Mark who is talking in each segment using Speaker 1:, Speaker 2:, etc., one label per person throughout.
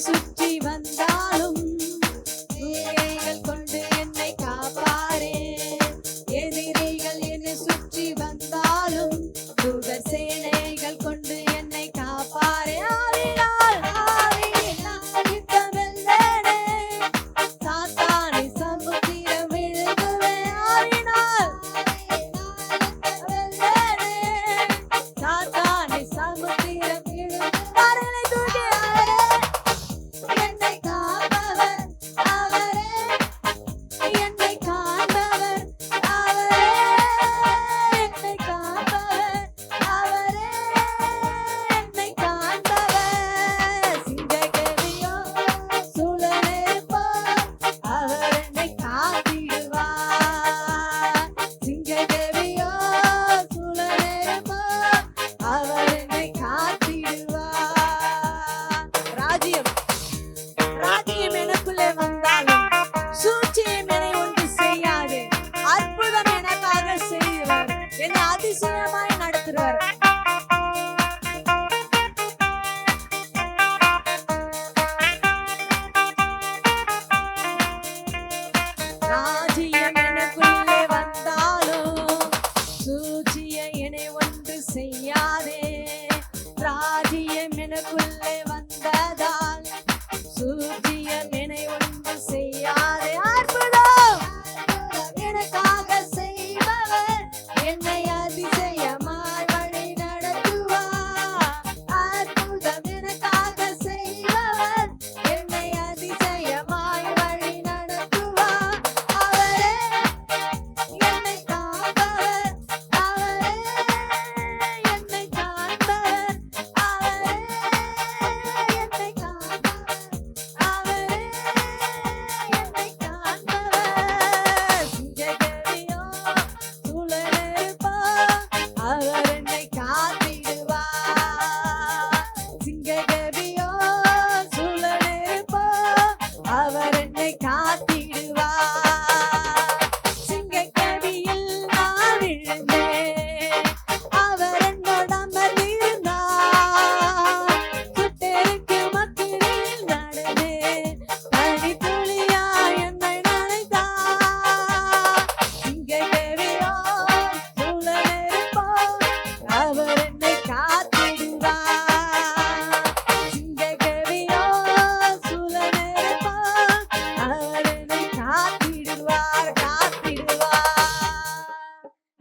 Speaker 1: சுற்றி வந்த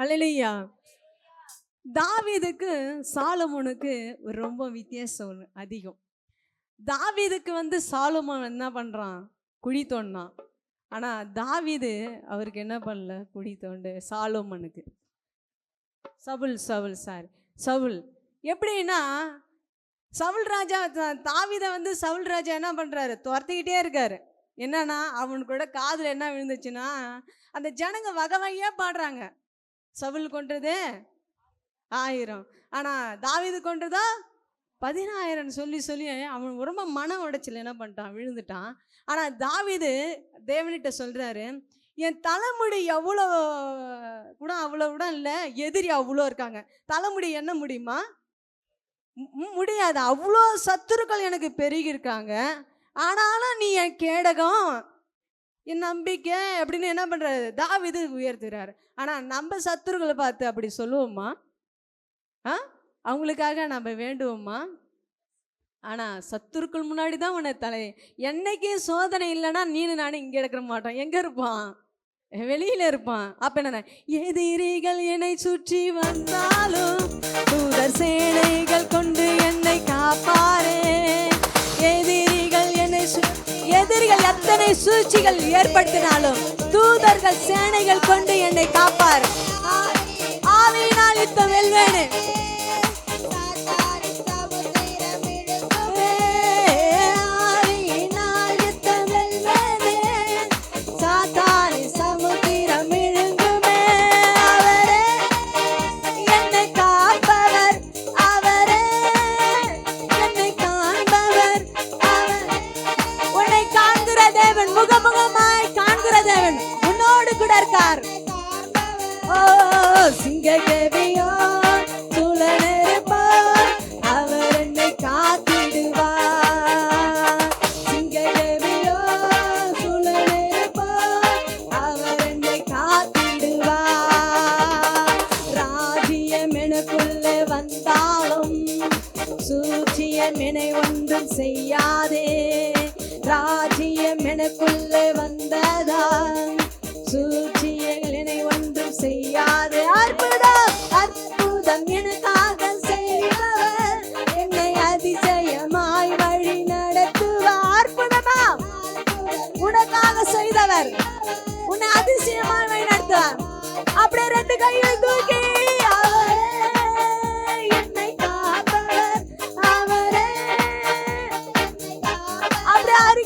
Speaker 1: அலையா தாவீதுக்கு சாலமோனுக்கு ரொம்ப வித்தியாசம் அதிகம். தாவீதுக்கு வந்து சாலமோன் என்ன பண்ணுறான் குழி தோண்டினான் ஆனால் தாவீது அவருக்கு என்ன பண்ணல? குழி தோண்டு சாலோமனுக்கு. Saul Saul sir. சவுல் எப்படின்னா சவுல் ராஜா த- வந்து சவுல் ராஜா என்ன பண்ணுறாரு துரத்திக்கிட்டே இருக்காரு. என்னன்னா அவனுக்கு கூட காதில் என்ன விழுந்துச்சுன்னா அந்த ஜனங்க வகை வகையாக பாடுறாங்க. சவுல் கொன்றது ஆயிரம். ஆனால் தாவிது கொன்றதா பதினாயிரம் சொல்லி சொல்லி அவன் ரொம்ப மன உடைச்சல் என்ன பண்ணிட்டான்? விழுந்துட்டான். ஆனால் தாவிது தேவனிட்ட சொல்கிறாரு என் தலைமுடி எவ்வளோ கூட அவ்வளோ கூட இல்லை எதிரி அவ்வளோ இருக்காங்க. தலைமுடி என்ன முடியுமா? முடியாது. அவ்வளோ சத்துருக்கள் எனக்கு பெருகி இருக்காங்க ஆனாலும் நீ என் கேடகம் என் நம்பிக்கை அப்படின்னு என்ன பண்ணுறாரு தாவிது உயர்த்துறாரு. ஆனால் நம்ம சத்துருக்களை பார்த்து அப்படி சொல்லுவோமா ஆ? அவங்களுக்காக நம்ம வேண்டுவோமா ஆனால் சத்துருக்கள் முன்னாடி தான் உன்னை தலை என்னைக்கும் சோதனை இல்லைன்னா நீனு நானும் இங்கே எடுக்கிற மாட்டோம். எங்கே இருப்பான்? வெளியில் இருப்பான். அப்போ என்ன எதிரிகள் என்னை சுற்றி வந்தாலும் தூதர் சேனைகள் கொண்டு என்னை காப்பாரே. எதிரிகள் என்னை சு- எதிரிகள் எத்தனை சூழ்ச்சிகள் ஏற்படுத்தினாலும் தூதர்கள் சேனைகள் கொண்டு என்னை காப்பார். ஆவியினால் யுத்தம் வெல்வேனே.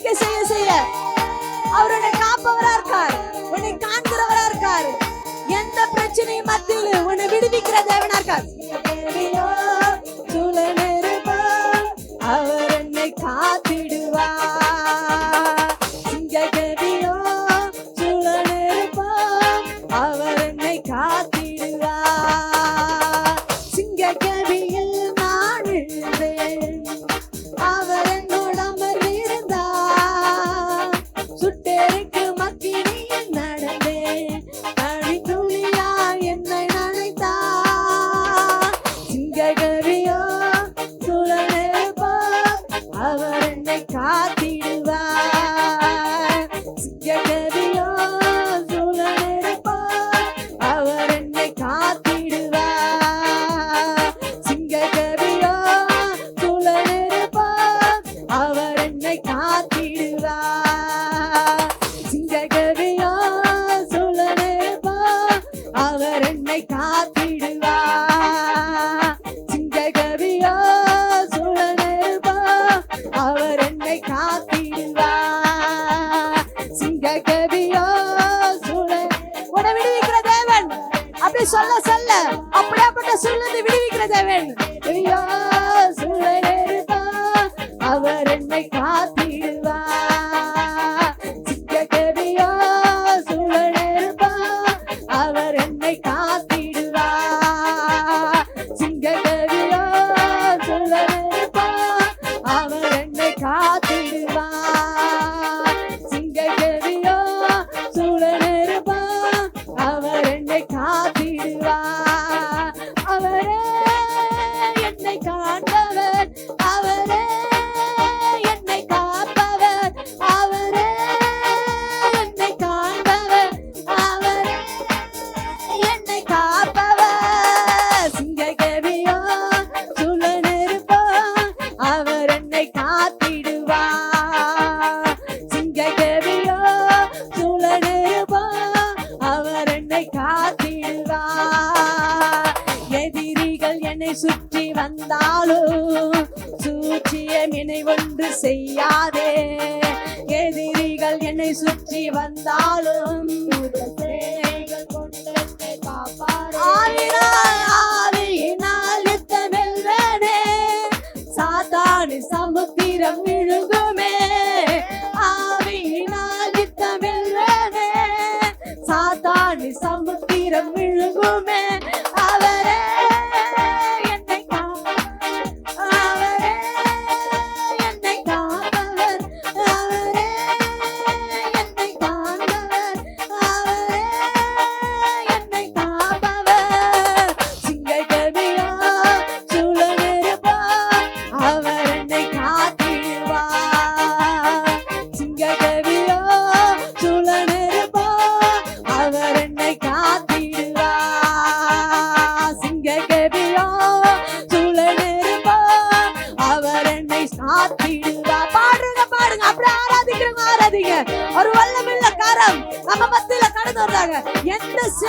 Speaker 1: அறிக்கை செய்ய செய்ய. அவர் உன்னை காப்பவரா இருக்கார். உன்னை காண்கிறவரா இருக்கார். எந்த பிரச்சனையும் மத்தியில் உன்னை விடுவிக்கிற தேவனா இருக்கார். அவர் என்னை காத்து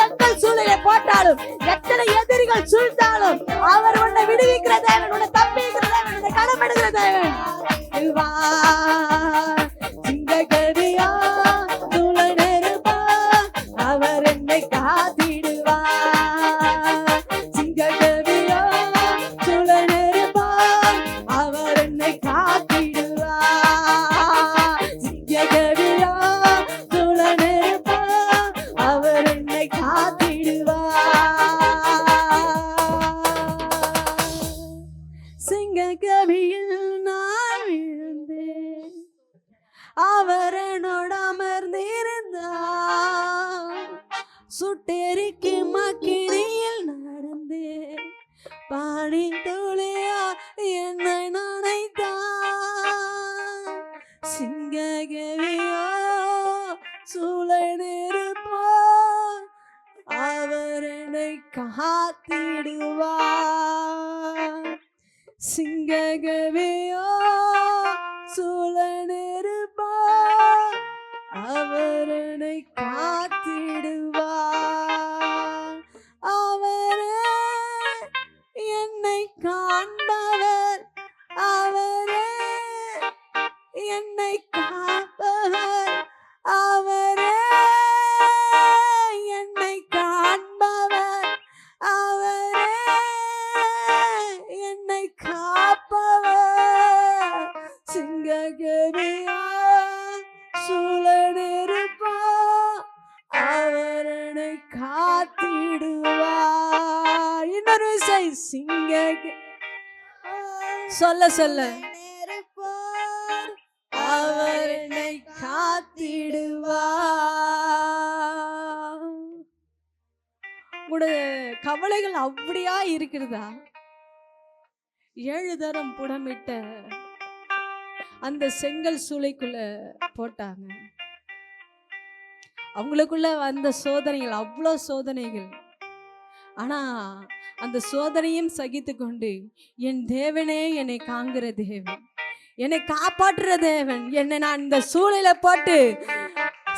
Speaker 1: எங்கள் சூழலை போட்டாலும் எத்தனை எதிரிகள் சூழ்ந்தாலும் அவர் உன்னை விடுவிக்கிற தேவன் உன்னை தப்பிக்கிற தேவன் உன்னை கடமெடுக்கிற தேவன். சுட்டெரிக்க சொல்ல சொல்ல. அவர் என்னை காத்திடுவார். கவலைகள் அப்படியா இருக்கிறதா ஏழு தரம் புடமிட்ட அந்த செங்கல் சூளைக்குள்ள போட்டாங்க. அவங்களுக்குள்ள வந்த சோதனைகள் அவ்வளோ சோதனைகள். ஆனா அந்த சோதனையும் சகித்து கொண்டு என் தேவனே என்னை காங்குற தேவன். என்னை காப்பாற்றுற தேவன். என்னை நான் இந்த சூழல போட்டு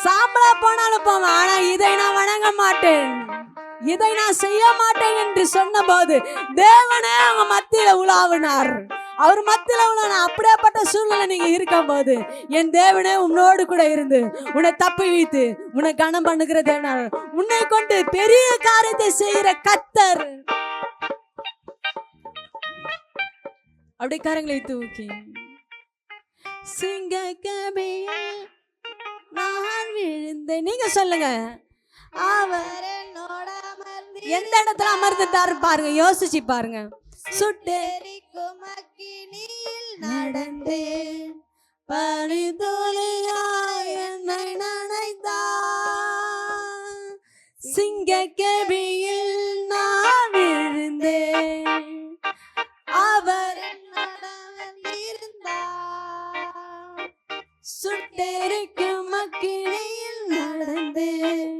Speaker 1: சாம்பலா போனாலும் போவேன். ஆனா இதை நான் வணங்க மாட்டேன். இதை நான் செய்ய மாட்டேன் என்று சொன்னபோது தேவனே அவங்க மத்தியில உலாவினார். அவர் மத்தியில உள்ள அப்படியேப்பட்ட சூழ்நிலை நீங்க இருக்கும்போது என் தேவனே உன்னோடு கூட இருந்து உன்னை தப்பி வைத்து உன்னை கனம் பண்ணுகிற தேவனார். உன்னை கொண்டு பெரிய காரியத்தை செய்கிற கத்தர். அப்படி கரங்களை தூக்கி. சிங்க நான் விழுந்தேன். நீங்க சொல்லுங்க. அவர்
Speaker 2: என்னோட
Speaker 1: எந்த இடத்துல அமர்ந்துட்டாரு பாருங்க யோசிச்சு பாருங்க. சுட்டு
Speaker 2: எரிக்கும் அக்கினியில் நடந்தே
Speaker 1: துளியாய் என்னை நனைத்தான் சிங்க கபியில் நான் விழுந்தேன். அவர்
Speaker 2: என்னோட இருந்தார்.
Speaker 1: சுட்டெரிக்கும் அக்கினியில் நடந்தேன்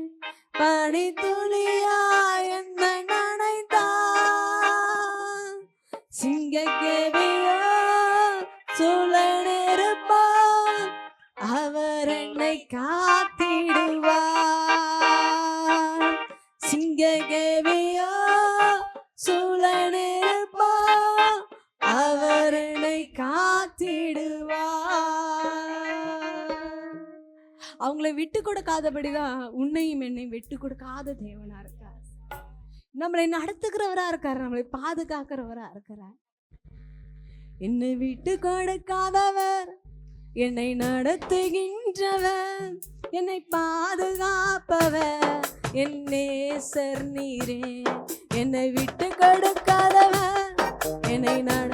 Speaker 1: பனி துளியாய் என்னை நனைத்தான் சிங்க கேவியோ அவர் என்னை கா கொடுக்காதபடிதான் உன்னையும் என்னையும் விட்டு கொடுக்காத தேவனா இருக்கார். நம்மளை நடத்துகிறவரா இருக்கார் நம்மளை பாதுகாக்கிறவரா இருக்கிறார். என்னை விட்டு கொடுக்காதவர் என்னை நடத்துகின்றவர் என்னை பாதுகாப்பவர் என் நேசர் நீரே என்னை விட்டு கொடுக்காதவர் என்னை நட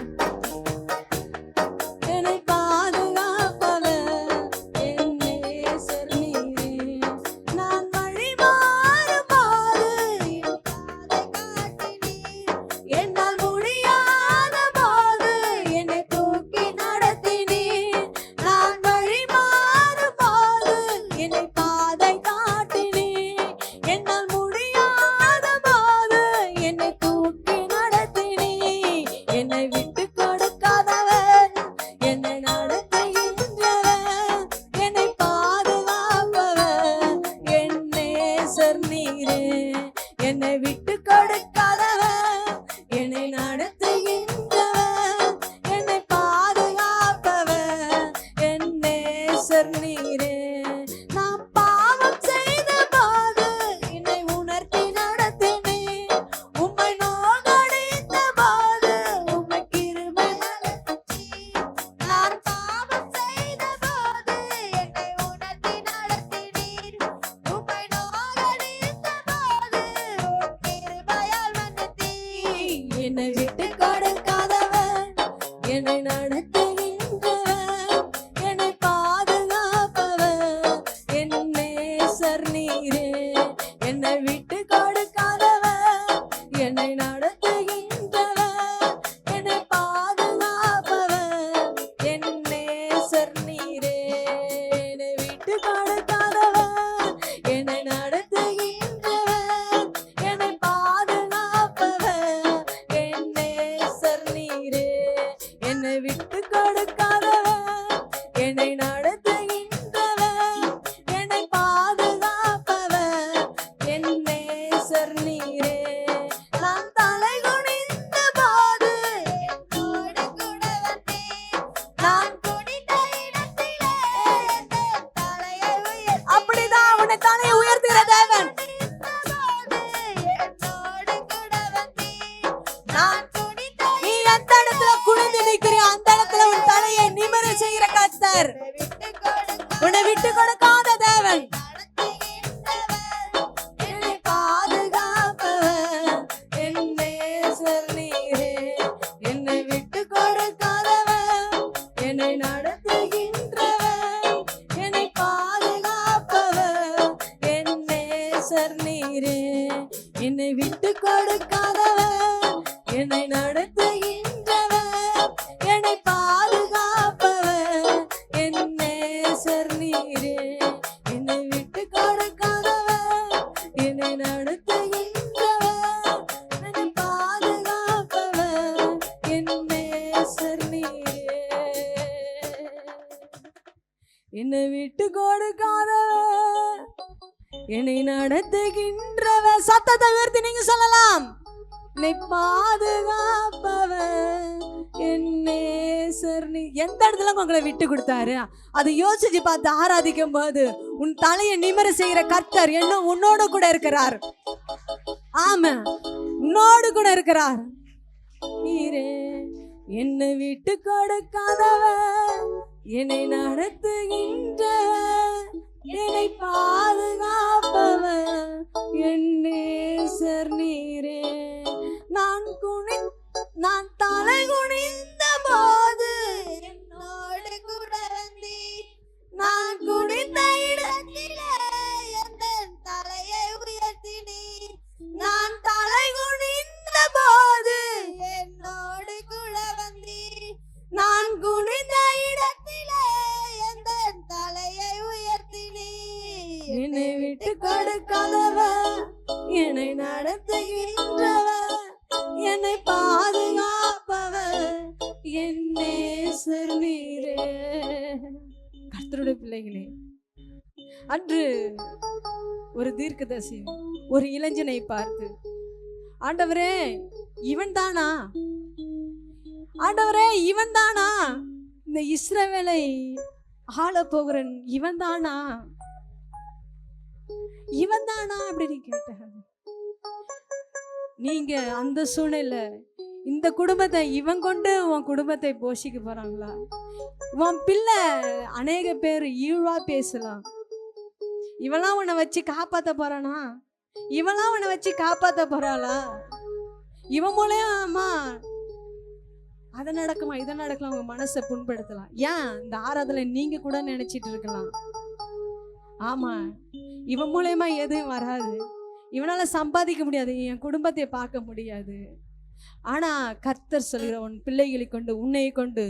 Speaker 1: என்னை என்னை விட்டு கொடுக்காத என்னை நடத்துகின்றவ சத்தத்தை உயர்த்தி நீங்க சொல்லலாம். என்னை பாதுகாப்பவன் என் எந்த இடத்துல உங்களை விட்டு கொடுத்தாரு? அதை யோசிச்சு பார்த்து ஆராதிக்கும் போது உன் தலையை நிமிர செய்கிற கர்த்தர் என்ன உன்னோடு கூட இருக்கிறார். ஆமா உன்னோடு கூட இருக்கிறார். நீரே என்னை விட்டு கொடுக்காதவர் என்னை நடத்துகின்ற என்னை பாதுகாப்பவர். ஒரு தீர்க்கதரிசி ஒரு இளைஞனை பார்த்து ஆண்டவரே இவன் தானா? ஆண்டவரே இவன் தானா? இந்த இஸ்ரவேலை ஆள போகிறன் இவன் தானா? இவன் தானா? அப்படின்னு கேட்ட நீங்க அந்த சூழ்நிலை இந்த குடும்பத்தை இவன் கொண்டு உன் குடும்பத்தை போஷிக்க போறாங்களா? உன் பிள்ளை அநேக பேர் ஈழா பேசலாம். இவெல்லாம் உன்னை வச்சு காப்பாத்த போறானா? இவெல்லாம் உன்னை வச்சு காப்பாத்த போறாளா? இவன் மூலயமா அதை நடக்குமா இதை நடக்கலாம் உங்க மனசை புண்படுத்தலாம். ஏன்? இந்த ஆராதனை நீங்க கூட நினைச்சிட்டு இருக்கலாம். ஆமா. இவன் மூலயமா எதுவும் வராது. இவனால சம்பாதிக்க முடியாது. என் குடும்பத்தை பார்க்க முடியாது. ஆனா கர்த்தர் சொல்கிற உன் பிள்ளைகளை கொண்டு உன்னை கொண்டு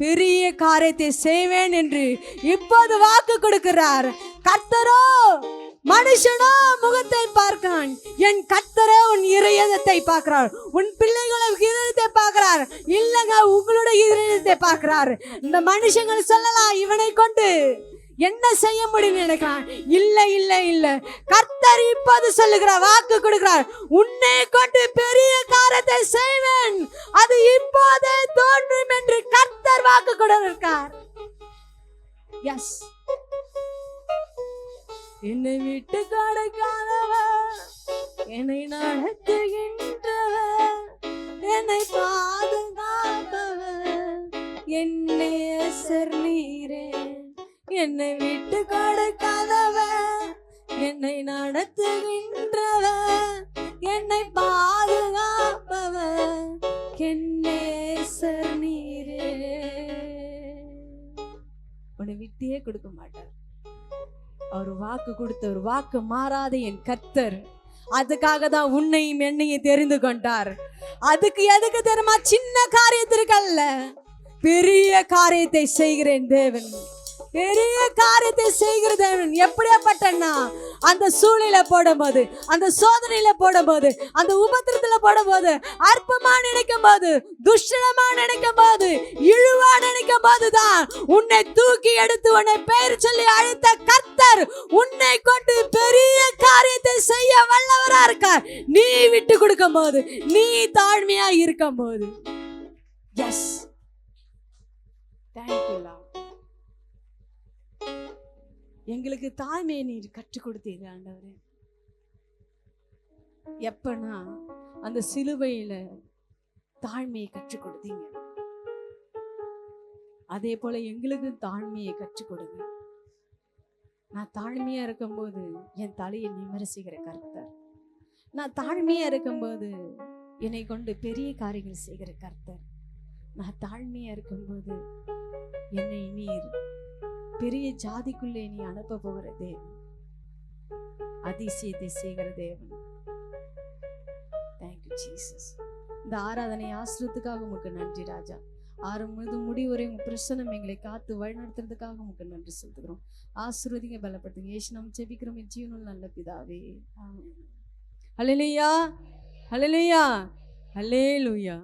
Speaker 1: பெரிய காரியத்தை செய்வேன் என்று இப்போது வாக்கு கொடுக்கிறார். கர்த்தரோ மனுஷனோ முகத்தை பார்க்கிறான். என் கர்த்தரே உன் இறையதத்தை பார்க்கிறார். உன் பிள்ளைகளை இதயத்தை பார்க்கிறார். இல்லைங்க உங்களுடைய இதயத்தை பார்க்கிறார். இந்த மனுஷங்கள் சொல்லலாம் இவனை கொண்டு என்ன செய்ய முடியும் நினைக்கிறான்? இல்ல இல்ல இல்ல. கர்த்தர் இப்போது சொல்லுகிறார் வாக்கு கொடுக்கிறார். உன்னை கொண்டு பெரிய காரத்தை செய்வேன். அது இப்போதே தோன்றும் என்று கர்த்தர் வாக்கு கொடுக்கிறார் எஸ் என்னை விட்டு கொடுக்காதவர். என்னை நடத்துகின்றவர். என்னை பாதுகாப்பவர். என்னை நேசர் என்னை விட்டு கொடுக்காதவர் என்னை நடத்துகின்றவர் என்னை பாதுகாப்பவ என் நீரே. உன்னை விட்டே கொடுக்க மாட்டார். அவர் வாக்கு கொடுத்தவர் வாக்கு மாறாத என் கத்தர் அதுக்காக தான் உன்னையும் என்னையும் தெரிந்து கொண்டார். அதுக்கு எதுக்கு தெரியுமா? சின்ன காரியத்திற்கு அல்ல. பெரிய காரியத்தை செய்கிறேன் தேவன். பெரிய காரியத்தை செய்கிற தேவன். எப்படியாப்பட்டன்னா அந்த சூழ்நிலை போடும்போது அந்த சோதனையில போடும்போது அந்த உபத்திரத்துல போடும்போது அற்பமா நினைக்கும் போது துஷ்டமா நினைக்கும் போது இழுவா நினைக்கும் போதுதான் உன்னை தூக்கி எடுத்து உன்னை பெயர் சொல்லி அழைத்த கர்த்தர் உன்னை கொண்டு பெரிய காரியத்தை செய்ய வல்லவரா இருக்கார். நீ விட்டு கொடுக்கும் போது நீ தாழ்மையா இருக்கும் போது எஸ் தேங்க்யூ எங்களுக்கு தாய்மையை நீர் கற்றுக் கொடுத்தீங்க ஆண்டவரே. எப்பனா அந்த சிலுவையில தாழ்மையை கற்றுக் கொடுத்தீங்க. அதே போல எங்களுக்கு தாழ்மையை கற்றுக் கொடுங்க. நான் தாழ்மையா இருக்கும்போது என் தலையை நிமரசிக்கிற கருத்தர். நான் தாழ்மையா இருக்கும்போது என்னை கொண்டு பெரிய காரியங்கள் செய்கிற கர்த்தர். நான் தாழ்மையா இருக்கும்போது என்னை நீர் பெரிய ஜாதிக்குள்ளே நீ அனுப்ப போகிற தேவன். அதிசயத்தை செய்கிற தேவன். தேங்க்யூ ஜீசஸ் இந்த ஆராதனை ஆசிரியத்துக்காக உங்களுக்கு நன்றி ராஜா. ஆறு முழுது முடிவரை உங்கள் பிரசனம் எங்களை காத்து வழிநடத்துறதுக்காக உங்களுக்கு நன்றி செலுத்துகிறோம் ஆசிர்வதிங்க பலப்படுத்துங்க. ஏசு நம்ம செபிக்கிறோம் என் நல்ல பிதாவே. ஹலலையா ஹலலையா ஹலே லூயா